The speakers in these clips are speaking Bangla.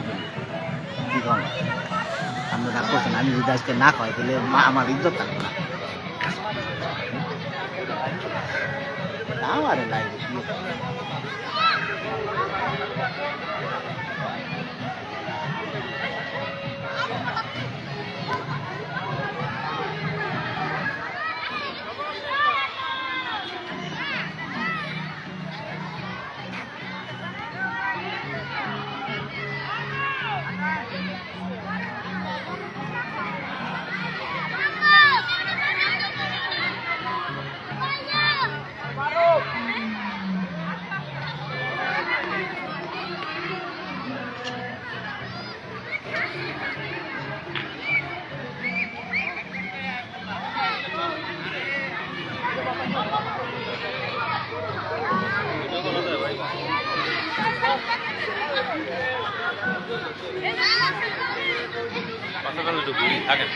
কি খাবেন কি কম আপনি রাগ করছেন আমি যদি আজকে না খাই তাহলে মা আমার ইজ্জত থাকবে না আমার লাগে থাকেন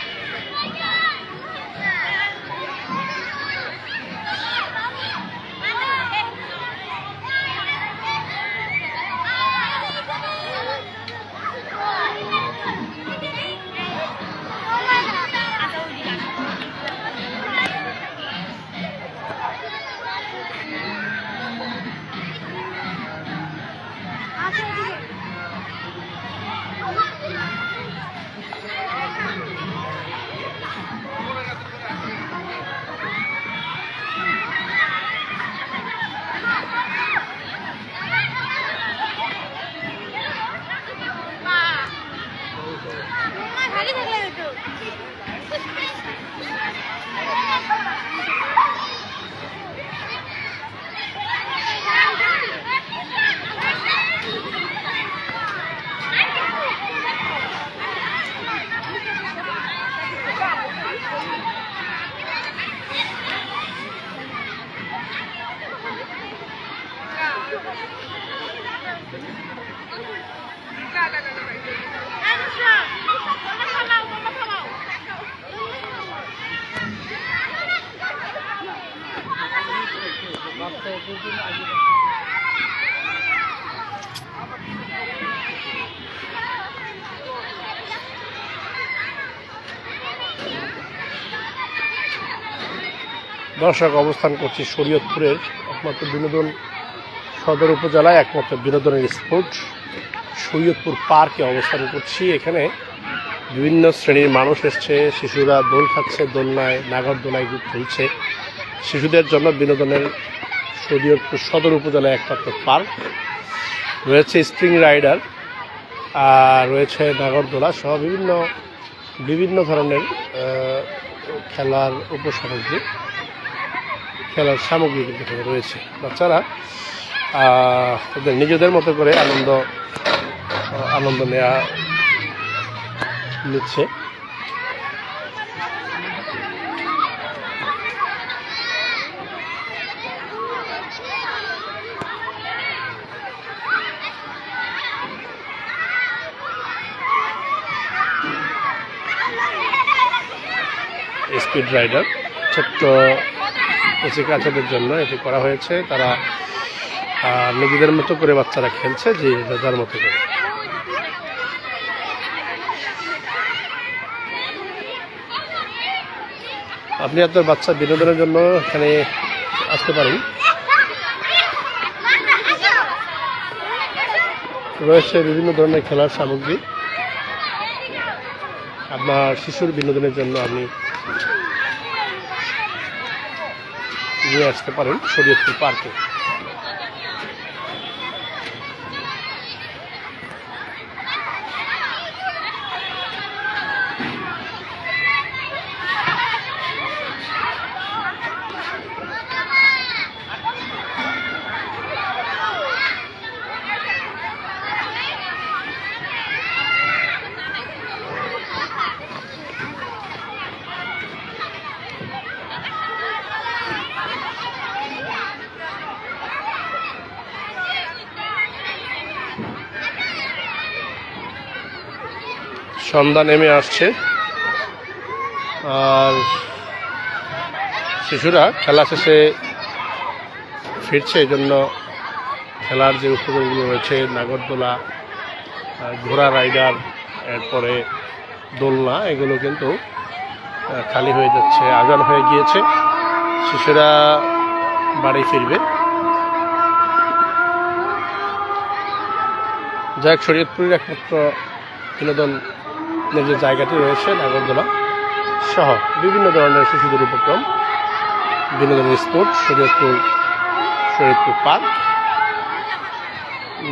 দর্শক অবস্থান করছি শরীয়তপুরের একমাত্র বিনোদন সদর উপজেলায়, একমাত্র বিনোদনের স্পোর্ট। শরীয়তপুর পার্কে অবস্থান করছি। এখানে বিভিন্ন শ্রেণির মানুষ এসছে, শিশুরা দোল খাচ্ছে, দোলনায়, নাগরদোলায় খেলছে শিশুদের জন্য বিনোদনের শরীয়তপুর সদর উপজেলায় একমাত্র পার্ক। রয়েছে স্প্রিং রাইডার, আর রয়েছে নাগরদোলা সহ বিভিন্ন বিভিন্ন ধরনের খেলার উপসামগ্রী খেলার সামগ্রী কিন্তু এখানে রয়েছে। বাচ্চারা তাদের নিজেদের মতো করে আনন্দ আনন্দ নেওয়া নিচ্ছে। স্পিড রাইডার, ছোট্ট কচিকাচাদের জন্য এটি করা হয়েছে। তারা নিজেদের মতো করে বাচ্চারা খেলছে, যে যার মতো করে। আপনি আপনার বাচ্চা বিনোদনের জন্য এখানে আসতে পারেন। রয়েছে বিভিন্ন ধরনের খেলার সামগ্রী। আপনার শিশুর বিনোদনের জন্য আপনি নিয়ে আসতে পারেন শরীয়তপুর পার্কে। সন্ধ্যা নেমে আসছে। আর শিশুরা খেলা শেষে ফিরছে এই জন্য খেলার যে উপকরণগুলো রয়েছে, নাগরদোলা ঘোড়া রাইডার, এরপরে দোলনা, এগুলো কিন্তু খালি হয়ে যাচ্ছে, আজান হয়ে গিয়েছে। শিশুরা বাড়ি ফিরবে। যাক, শরীয়তপুরের একমাত্র বিনোদনের যে জায়গাটি রয়েছে, নাগরদোলা সহ বিভিন্ন ধরনের শিশুদের উপক্রম বিভিন্ন ধরনের স্পোর্ট, শরীয়তপুর শরীয়তপুর পার্ক।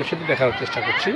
সেটি দেখার চেষ্টা করছি।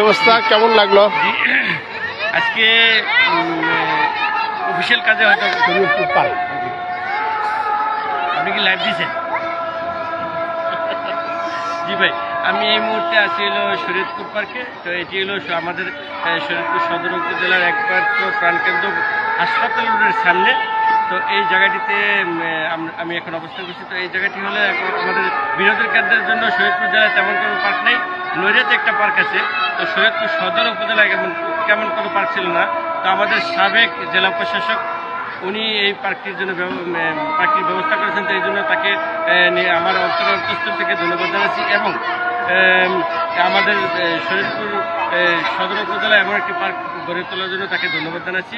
অবস্থা? কেমন লাগল? আজকে অফিসিয়াল কাজে হয়তো পার্ক আপনি কি লাইভ দিয়েছেন জি ভাই, আমি এই মুহূর্তে আছি হলো শরীয়তপুর পার্কে। তো এটি হলো আমাদের শরীয়তপুর সদর উপজেলার একমাত্র প্রাণকেন্দ্র হাসপাতাল রোডের সামনে। তো এই জায়গাটিতে আম- এখন অবস্থান করছি। তো এই জায়গাটি হলো আমাদের বিনোদন কেন্দ্রের জন্য শরীয়তপুর জেলায় তেমন কোনো পার্ক নেই। নৈরাতে একটা পার্ক আছে, তো শরীয়তপুর সদর উপজেলায় কেমন কেমন কোনো পার্ক ছিল না। তো আমাদের সাবেক জেলা প্রশাসক, উনি এই পার্কটির জন্য পার্কটির ব্যবস্থা করেছেন, তো এই জন্য তাকে আমার অন্তর অন্তঃস্থল থেকে ধন্যবাদ জানাচ্ছি এবং আমাদের শরীরপুর সদর উপজেলায় এমন একটি পার্ক গড়ে তোলার জন্য তাকে ধন্যবাদ জানাচ্ছি।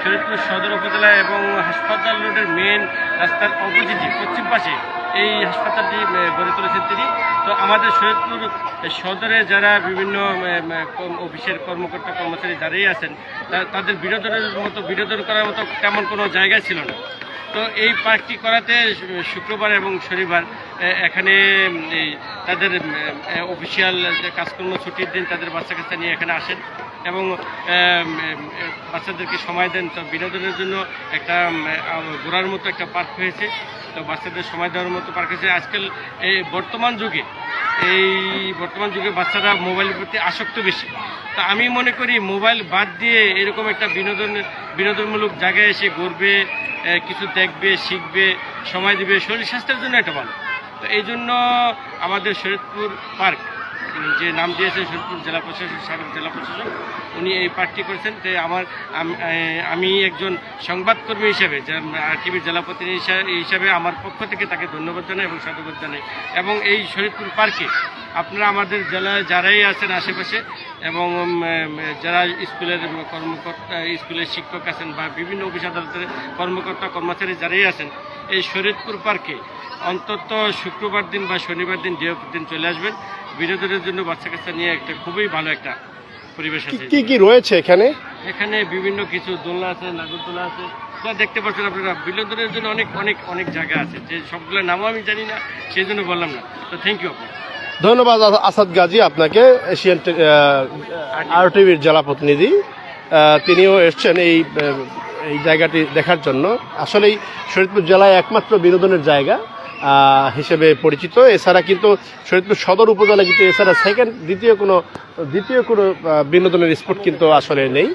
শরীরপুর সদর উপজেলা এবং হাসপাতাল রোডের মেন রাস্তার অপোজিটে, পশ্চিম পাশে এই হাসপাতালটি গড়ে তুলেছেন তিনি। তো আমাদের সৈয়দপুর সদরে যারা বিভিন্ন অফিসের কর্মকর্তা, কর্মচারী যারাই আছেন তাদের বিনোদনের মতো, বিনোদন করার মতো তেমন কোনো জায়গা ছিল না। তো এই পার্কটি করাতে শুক্রবার এবং শনিবার এখানে তাদের অফিসিয়াল কাজকর্ম ছুটির দিন তাদের বাচ্চা কাচ্চা নিয়ে এখানে আসেন। এবং বাচ্চাদেরকে সময় দেন। তো বিনোদনের জন্য একটা ঘোরার মতো একটা পার্ক হয়েছে। তো বাচ্চাদের সময় দেওয়ার মতো পার্ক হয়েছে। আজকাল এই বর্তমান যুগে, এই বর্তমান যুগে বাচ্চারা মোবাইলের প্রতি আসক্ত বেশি। তা আমি মনে করি মোবাইল বাদ দিয়ে এরকম একটা বিনোদন, বিনোদনমূলক জায়গায় এসে ঘুরবে কিছু দেখবে, শিখবে, সময় দিবে, শরীর স্বাস্থ্যের জন্য এটা ভালো। তো এই জন্য আমাদের শরীরপুর পার্ক যে নাম দিয়েছেন শরীরপুর জেলা প্রশাসক সাবেক জেলা প্রশাসক, উনি এই পার্টি করেছেন। তো আমার, আমি একজন সংবাদকর্মী হিসেবে টিভির জেলা প্রতিনিধি হিসাবে আমার পক্ষ থেকে তাকে ধন্যবাদ জানাই এবং সাধুবাদ জানাই। এবং এই শরীরপুর পার্কে আপনারা আমাদের জেলায় যারাই আছেন আশেপাশে এবং যারা স্কুলের কর্মকর্তা, স্কুলের শিক্ষক আছেন বা বিভিন্ন অফিস আদালতের কর্মকর্তা, কর্মচারী যারাই আছেন এই শরীরপুর পার্কে অন্তত শুক্রবার দিন বা শনিবার দিন ডে দিন চলে আসবেন। বিনোদনের জন্য বাচ্চা কাচ্চা নিয়ে একটা খুবই ভালো একটা পরিবেশ আছে। কি কি রয়েছে এখানে? এখানে বিভিন্ন কিছু দোলনা আছে নাগরদোলা আছে। যা দেখতে পাচ্ছেন আপনারা বিনোদনের জন্য অনেক অনেক অনেক জায়গা আছে। যে সবগুলোর নামও আমি জানি না সেই জন্য বললাম না। তো থ্যাংক ইউ আপনার ধন্যবাদ আসাদ গাজী আপনাকে এশিয়ান আর টিভির জেলা প্রতিনিধি। তিনিও এসছেন এই এই জায়গাটি দেখার জন্য। আসলেই শরীরপুর জেলায় একমাত্র বিনোদনের জায়গা। হিসেবে পরিচিত। এছাড়া কিন্তু শরীয়তপুর সদর উপজেলা কিন্তু এছাড়া সেকেন্ড দ্বিতীয় কোনো দ্বিতীয় কোনো বিনোদনের স্পট কিন্তু আসলে নেই।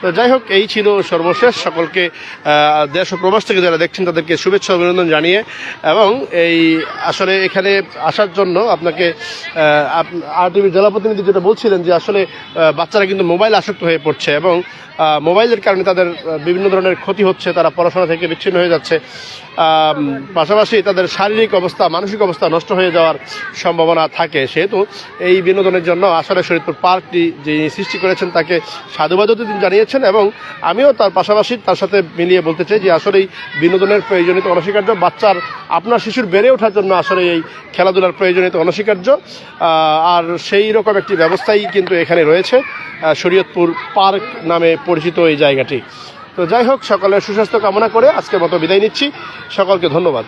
তো যাই হোক, এই ছিল সর্বশেষ। সকলকে দেশ ও প্রবাস থেকে যারা দেখছেন, তাদেরকে শুভেচ্ছা অভিনন্দন জানিয়ে এবং এই আসলে এখানে আসার জন্য আপনাকে আর টিভির জেলা প্রতিনিধি যেটা বলছিলেন যে আসলে বাচ্চারা কিন্তু মোবাইল আসক্ত হয়ে পড়ছে এবং মোবাইলের কারণে তাদের বিভিন্ন ধরনের ক্ষতি হচ্ছে, তারা পড়াশোনা থেকে বিচ্ছিন্ন হয়ে যাচ্ছে। পাশাপাশি তাদের শারীরিক অবস্থা, মানসিক অবস্থা নষ্ট হয়ে যাওয়ার সম্ভাবনা থাকে। সেহেতু এই বিনোদনের জন্য আসলে শরীরপুর পার্কটি যিনি সৃষ্টি করেছেন তাকে সাধুবাদও তিনি জানিয়েছেন এবং আমিও তার পাশাপাশি তার সাথে মিলিয়ে বলতে চাই যে আসলে এই বিনোদনের প্রয়োজনীয়তা অনস্বীকার্য। বাচ্চার, আপনার শিশুর বেড়ে ওঠার জন্য আসলে এই খেলাধুলার প্রয়োজনীয়তা অনস্বীকার্য। আর সেই রকম একটি ব্যবস্থাই কিন্তু এখানে রয়েছে শরীয়তপুর পার্ক নামে পরিচিত এই জায়গাটি। তো যাই হোক, সকলের সুস্বাস্থ্য কামনা করে আজকের মতো বিদায় নিচ্ছি। সকলকে ধন্যবাদ।